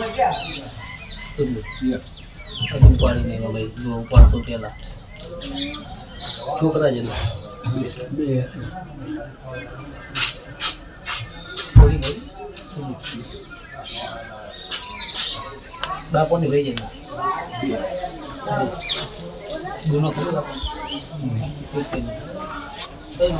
Yes હજુ ઉપાડી નહીં ભાઈ જો ઉપાડતો પેલા છોકરા જેટલા. બે. બાપોને ભાઈ જાય ગુનો ખબર કઈ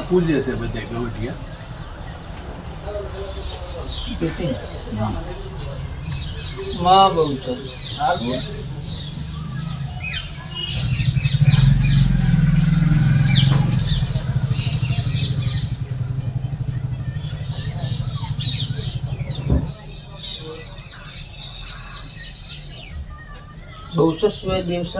પૂજે છે બધા ગવટિયા માં બહુ છે. બહુચર સિવાય દિવસ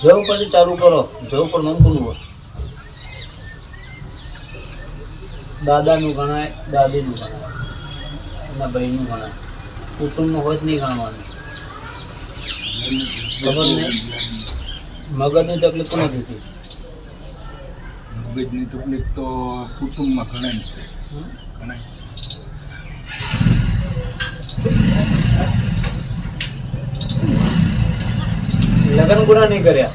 જવ પછી ચાલુ કરો જવ પર નામ કોનું હોય. દાદાનું ગણાય દાદીનું ગણાય એના ભાઈનું ગણાય. કુટુંબનું હોય જ નહીં ગણવાનું. ખબર નહીં મગજની તકલીફ કોને દીધી મગજની તકલીફ તો કુટુંબમાં ઘણા છે. હમ? ઘણા છે નહીં કર્યા.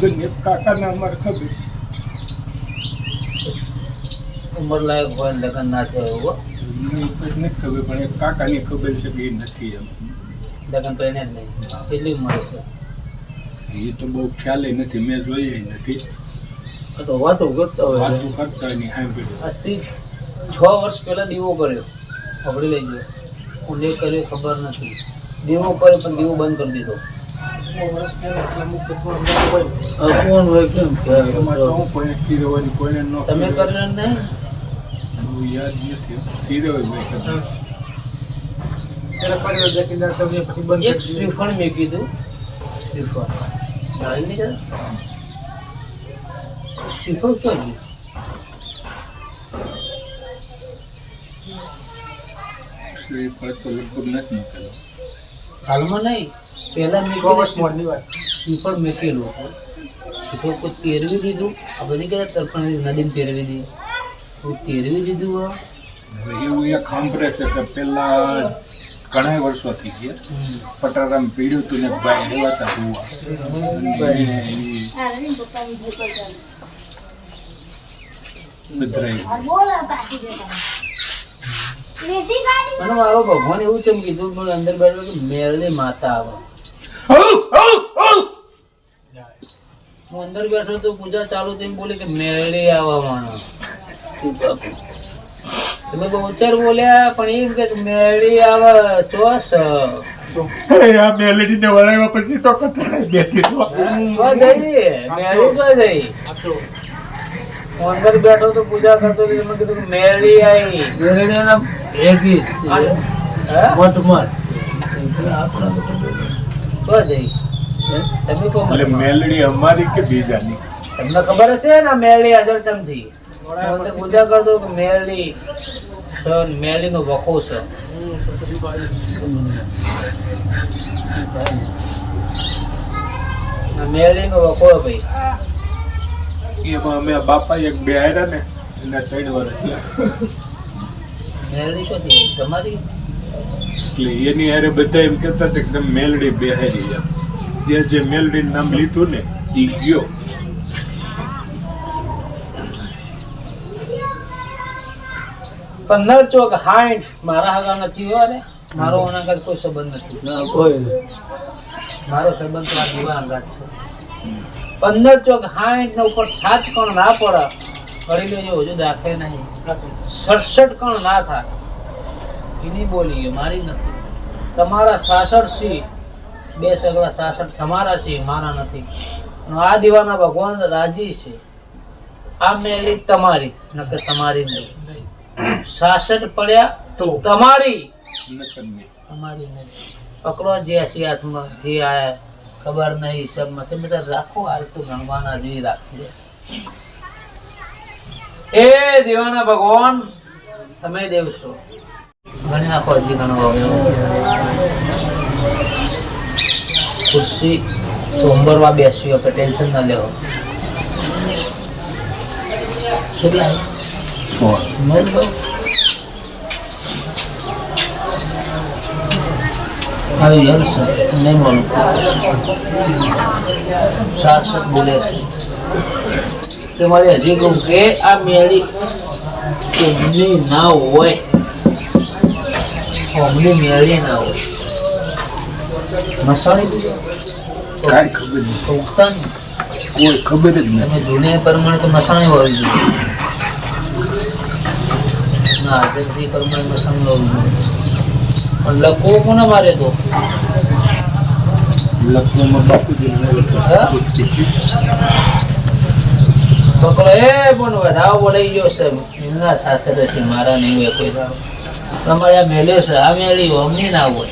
લગ્ન એક કાકાના અમારે ખબર ઉંમર લાયક હોય લગન ના થયા એવું હો. મને તો નથી ખબર પણ એક કાકાની ખબર છે કે એ નથી એમ. લગન તો એને જ નહીં કેટલી ઉંમર છે એ તો બહુ ખ્યાલ નથી મેં જોઈએ નથી. તો વાતો કરતા હોય વાતો કરતા આજથી છ વર્ષ પહેલાં દીવો કર્યો. પકડી હું ને કર્યો ખબર નથી. દીવો કર્યો પણ દીવો બંધ કરી દીધો. તમે કર્યો નહીં યાદ નથી. એક શ્રીફળ મેં કીધું. શ્રીફળ. જરા? શ્રીફળ ક્યાં ગયું શ્રી ફળ તો લગભગ નથી મૂકેલો હાલમાં નહીં. પહેલા મેં કીધું શ્રીફળ મેકેલું શ્રીફળ કોઈ તેરવી દીધું. આપણે નહીં કહેતા તરફણ નદીમાં તેરવી દીધી. કોઈ તેરવી દીધું હવે એવું એક સાંભળે છે કે પહેલાં ઘણા વર્ષો થઈ ગયા. પટારામ પીડ્યું હતું ને ભાઈ હેવાતા જોવા અને એ પધરાઈ અને મારો ભગવાન એવું ચમ કીધું પણ અંદર બેઠો કે મેળની માતા આવે. હું અંદર બેઠો તો પૂજા ચાલુ થઈ બોલે કે મેળી આવવા માણો તમે બહુ ઉચ્ચાર બોલ્યા પણ એમ કે મેળી આવે ચોસ. આ મેલેડી ને વળાવ્યા પછી તો કથા બેઠી તો. જઈ મેળી જઈ અંદર બેઠો તો પૂજા કરતો તો કીધું કે મેળી આવી બેરડીયાના ભેગી જ છે. હે? મઠમાં છે. સ્વ જઈ તમે કો. એટલે મેલડી અમારી કે બીજાની? તમને ખબર હશે ને આ મેળી હાજર ચમથી અંદર પૂજા કરતો કે મેળી સન મેળી નો વખો છે. મેળી વખો ભાઈ. એમાં અમે બાપા એક બે આવ્યા ને એના ત્રણ વર્ષ તમારી? એટલે એની હારે બધા એમ કહેતા હતા કે મેલડી બેહારી જાવ જે જે મેલડી નામ લીધું ને એ ગયો. પંદર ચોક હાઠ મારા હગા નથી હોય ને મારો આગળ કોઈ સંબંધ નથી. ના કોઈ મારો સંબંધ તો આ દીવા અંગાત છે. પંદર ચોક હાઠ ને ઉપર સાત કણ ના પડે. કરી લેજો હજુ દાખે નહીં. સડસઠ કણ ના થાય. એની બોલી એ મારી નથી. તમારા સાસઠ સી બે સગડા સાસઠ તમારા છે મારા નથી. આ દીવાના ભગવાન રાજી છે. આ મેલી તમારી નકર તમારી નહીં સાસઠ પડ્યા તો તમારી. તમારી નહીં પકડો જે હાથમાં જે આ ખબર નહીં હિસાબમાં. તમે રાખો, હાલ તો ગણવાના જે રાખજો. એ દેવાના ભગવાન, તમે દેવ છો ગણી નાખો હજી ગણવા ખુરશી સોમવારમાં બેસ્યું આપણે ટેન્શન ના લેવો. કેટલા? આવી હલશે નહીં બોલું સાક્ષાત બોલે છે તે મારે હજી કહું કે આ મેળી એમની ના હોય અમની મેળી ના હોય મસાણી કાંઈ ખબર નહીં ઉગતા કોઈ ખબર જ નહીં તમે જૂને પ્રમાણે તો મસાણી હોય જોઈએ ના તે પ્રમાણે મસાણી હોવી જોઈએ પણ લખવો કોને મારે તો? લખવામાં બાપુજી હા? પકડો એ પણ વધાવો બોલાઈ ગયો છે. એમના સાસરે છે મારા નહીં હોય કોઈ. તમારે આ મેલ્યો છે. આ મેળી અમની ના હોય.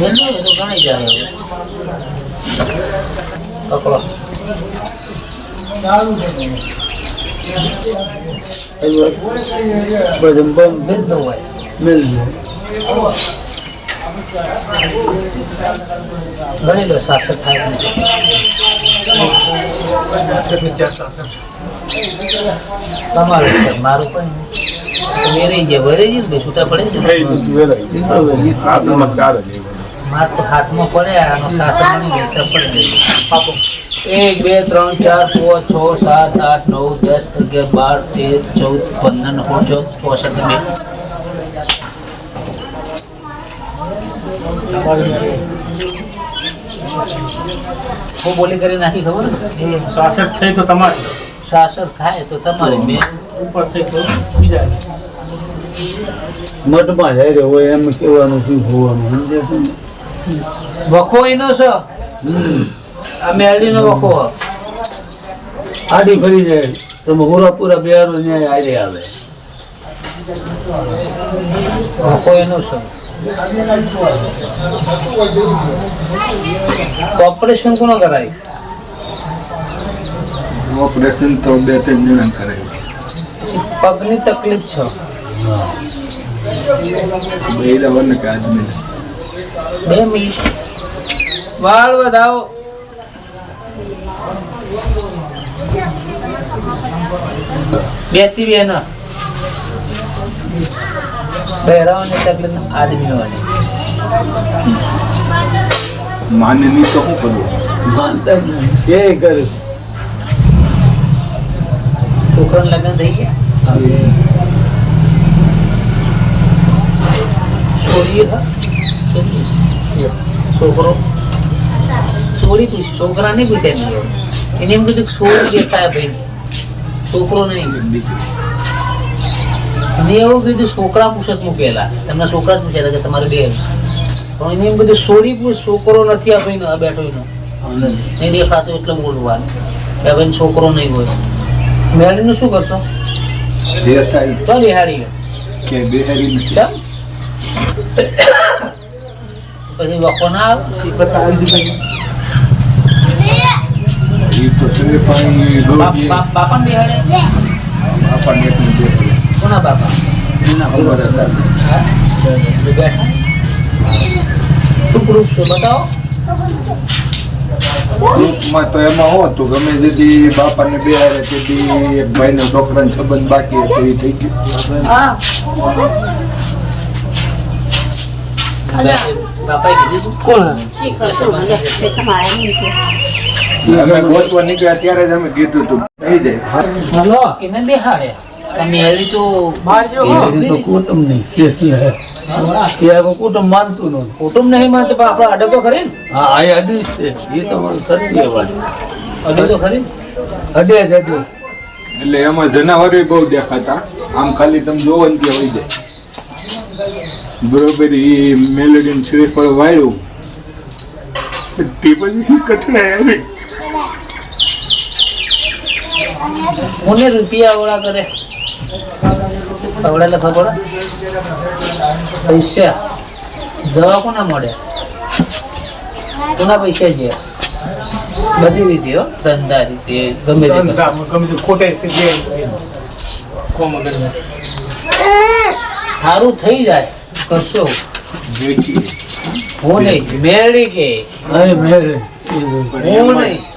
મેલ્યો તો ગણાઈ જાય હવે. પકડો બધું બંધ ભેદ ન હોય મિલ જાય ગણી લો સાસર થાય નહીં. તમારું છે મારું પણ નહીં. મેરે જે ભરે છે ને છૂટા પડે છે માર તો હાથમાં પડે આનો સાસર નહીં હિસાબ પડી ગયો એક બે ત્રણ ચાર પાંચ છ સાત આઠ નવ દસ અગિયાર બાર તેર ચૌદ પંદર સોળ ચૌદ ચોસઠ બે. હું બોલી કરી નાખી ખબર? સાસઠ થઈ તો તમારે. સાસઠ થાય તો તમારે બે. ઉપર થઈ તો બીજા મઠમાં જાય રહ્યો હોય એમ કહેવાનું શું હોવાનું સમજે છે ને? વખો એનો છે. આ મેરડીનો વખો આડી ફરી જાય. તો પૂરા પૂરા બિહારો ન્યાય આડે આવે. વખો એનો છે. ઓપરેશન કોનો કરાય? ઓપરેશન તો બે ત્રણ જણા કરાય. પછી પગની તકલીફ છે. બે દવાને કાજ આદમીને બે મિનિટ વાળ વધાવો. બેથી બે ના બહેરાવાની તકલીફ આદમી હોવાની માને નહીં તો શું કરવું? માનતા જ નહીં. કે કરે છોકરાને લગ્ન થઈ ગયા? છોડીએ હા છોકરો. છોડી પૂછ છોકરા નહીં પૂછે એને એમ કીધું છોડી દેખાય ભાઈ. છોકરો નહીં મેં એવું કીધું છોકરા પૂછત મૂકેલા. એમના છોકરા જ પૂછેલા કે તમારે બે. પણ એને એમ કીધું છોડી પૂછ છોકરો નથી આ ભાઈ આ બેઠો એનો. નહીં દેખાતો એટલે બોલવા કે ભાઈ છોકરો નહીં હોય. મેળીનું શું કરશો? ચાલ બિહારી કે ચાલ પછી વખો ના આવે એ તો શરીર પાણી બાપ- રોજ બાપ- બાપાને બિહાડે આપણને એટલું બેહારી કોના બાપા એના અમારા દાદા હા? બેઠા શું proof છે બતાવો ગ્રુપમાં તો એમાં હું હતું ગમે તેથી બાપાને બેહારે તેથી એક ભાઈનો છોકરાનો સંબંધ બાકી હતો એ થઈ ગયો હા કુટુંબ નહીં માનતું નથી કુટુંબ નહીં માનતો પણ આપણે ખરી હા આ અડી છે એ તમારું અડે તો ખરી? અડે જ અડે એટલે એમાં જનાવરો બહુ દેખાતા આમ ખાલી તમે જોવો ને હોય જાય બરોબર એ મેલેડીને શ્રીફળ વાળ્યું તે પછી કઠણાઈ આવી. મને રૂપિયા ઓળા કરે. ખવડાલે ખબર? પૈસા. જવા કોના મળે? કોના પૈસા જે બધી રીતે હો. ધંધા રીતે ગમે તે ગમે તે ખોટે છે જે કોમ કરીને. સારું થઈ જાય કરશો જોઈતી. હું નહીં મેળી કે. અરે.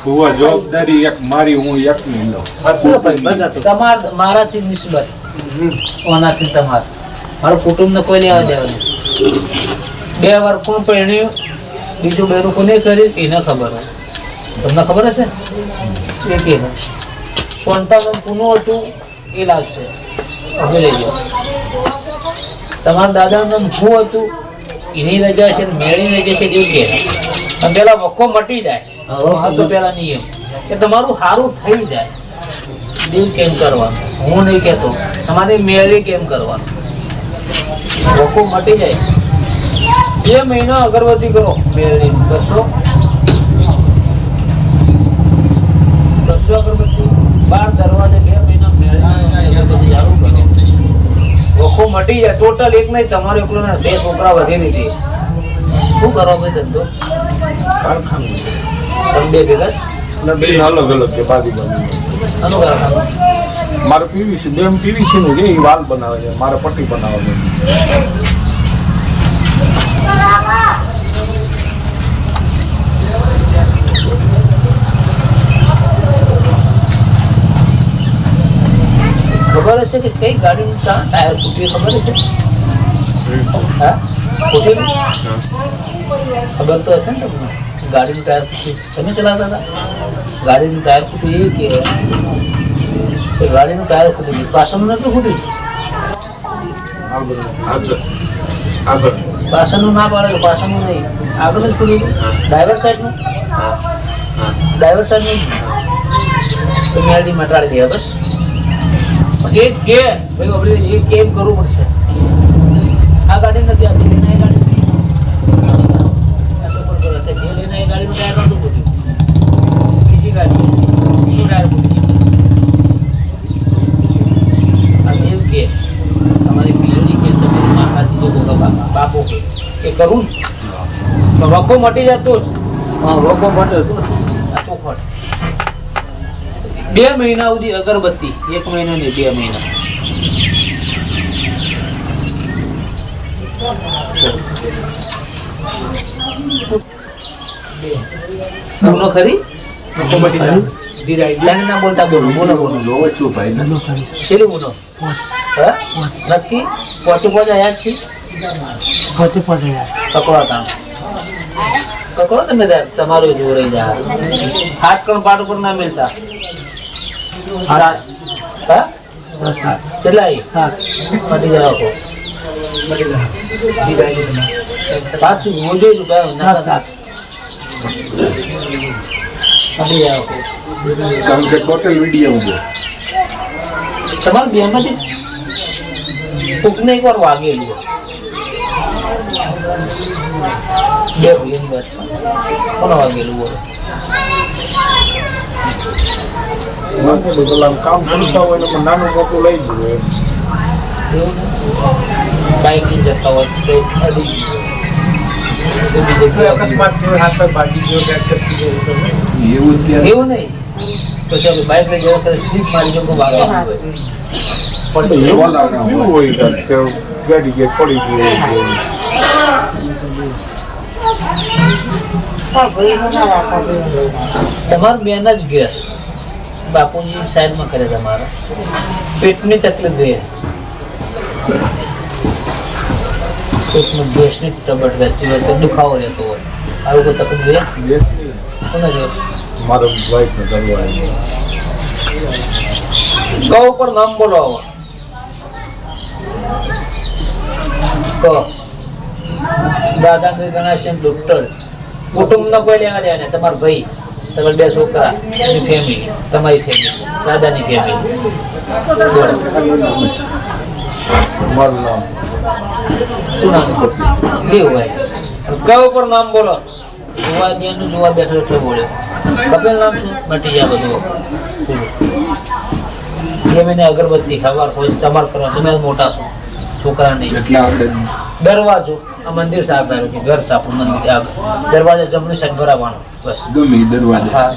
ફુવા જવાબદારી એક મારી હું બધા તમાર મારાથી નિસ્બત. ઓનાથી તમાર. મારું કુટુંબને કોઈ લેવા દેવા બે વાર કોણ પરણ્યું બીજું બેરું કોને કર્યું એને ખબર તમને ખબર હશે? એ કે કોન્ટાનું પૂનું હતું એ લાગશે. અમે લઈ જાઓ તમારા દાદાનું નામ શું હતું? એની રજા છે મેળની રજા છે એવું કે? પણ પેલા વખો મટી જાય. હા તો પેલા નિયમ. કે તમારું સારું થઈ જાય. દેવ કેમ કરવાનું? હું નહીં કહેતો તમારે મેળી કેમ કરવાનું? વખો મટી જાય. બે મહિનો અગરબત્તી કરો. મેળી બસો બસો અગરબત્તી? બાર દરવાજે બે મહિના મેળી અગરબત્તી ચાલુ કરો વખો મટી જાય ટોટલ એક નહીં તમારે એકલો ને બે છોકરા વધી નથી શું કરો ભાઈ ધંધો? કારખાનું તમે બે ભેગા? અને બે અલગ અલગ છે બાજુ બાજુ. મારું પીવીસી બેમ પીવીસી નું છે એ વાલ બનાવે છે મારે પટ્ટી બનાવે છે. ખબર હશે કે કઈ ગાડીનું ટા- ટાયર ફૂટ્યું ખબર હશે હા ફૂટ્યું ને? ખબર તો હશે ને તમને કે ગાડીનું ટાયર ફૂટ્યું તમે ચલાવતા હતા ગાડીનું ટાયર ફૂટ્યું એ કે કે ગાડીનું ટાયર ફૂટ્યું પાછળનું નતું ફૂટ્યું આગળ આગળ પાછળનું ના પાડે તો પાછળનું નહીં આગળ જ ફૂટ્યું ડ્રાઈવર સાઈડનું ડ્રાઈવર સાઈડનું તો મેરડી મટાડી દે બસ એ કે ભાઈ, આપણે એ કેમ કરવું પડશે. આ ગાડી નથી આવતી લઈને આ ગાડી જે લઈને એ ગાડીનું ટાયર નહોતું ફૂટ્યું. બીજી ગાડી. બીજું આ જેમ કે, તમારી કે તમે માતાજી જો બાપો, એ કરું તો વખો મટી જતો જ. વખો મટે તો બે મહિના સુધી અગરબત્તી. એક મહિનો ને બે મહિના. બોલો ખરી? બોલતા બોલો બોલો બોલો. છેલ્લી બોલો હા? નક્કી પોચે પોચે યાદ છે પોતે પોતે જાય. પકડો તાણ પકડો તમે તમારું જાય હાથ કણ પાટ ઉપર ના હા કેટલા એ? મટી જાવ કો બધી જાય. ધીરાઈ જાય તમે. પાછું મોજો જ ઊભા ના સાત. મટી જાવ કો કારણ કે ટોટલ વીડિયો ઊભો તમારા બેમાંથી કોકને એકવાર વાગેલું બે ભાઈઓની વાત. છે. કોને વાગેલું બોલો? પેલા કામ કરતા હોય ને નાનું મોટું લઈ જવું એમ. એવું બાઈક લઈને જતા હોય. તો ગયું. તો કોઈ ગયો, ગયું તો નહીં. એવું ત્યારે એવું નહીં. પછી આપણે બાઈક લઈ જતા સ્લીપ મારી જો પડી કેવું હોય. ગાડી કે પડી ગઈ એવું. તમારું બેન જ ઘેર. બાપુજી સાઈડમાં કરે તમારો પેટની તકલીફ રહે પેટનું ગેસની ટબટ રહેતી હોય તો દુખાવો રહેતો હોય. આવું કોઈ તકલીફ રહે દેશની કોને રહે મારો વાઈફ ને કહો ઉપર નામ બોલો કહો. દાદા ગણાશે ડોક્ટર કુટુંબનો કોઈ લેવા દેવા નહીં તમારા ભાઈ. તમારા બે છોકરા એની ફેમિલી તમારી ફેમિલી દાદાની ફેમિલી મારું નામ. શું નામ જે હોય? કયો ઉપર નામ બોલો. જોવા જ્યાંનું જોવા બેઠો એટલે બોલ્યો કપિલ નામ છે? મટી જાય બધું જે એ અગરબત્તી ખબર હોય તમારે કરવા તમે મોટા છો. છોકરાની એટલે આપણે દરવાજો આ મંદિર સાફ ધારો કે ઘર સાફ મંદિર દરવાજો દરવાજા જમણી સાઈડ ભરાવાનો બસ. ગમે દરવાજો. હા.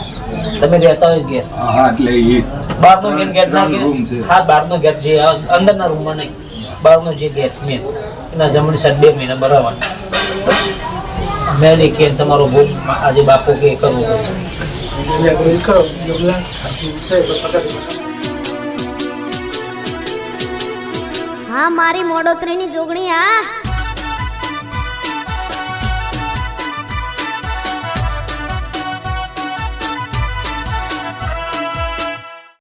તમે રહેતા હોય ઘેર. હા એટલે એ બહારનો મેન ગેટ ના. હા બહારનો ગેટ જે અંદરના રૂમમાં નહીં. બહારનો જે ગેટ મેન એના જમણી સાઈડ બે મહિના ભરાવાનો. મેલી કે તમારો ભોગ આજે બાપો કે કરવો પડશે. હા મારી મોડોતરીની જોગણી આ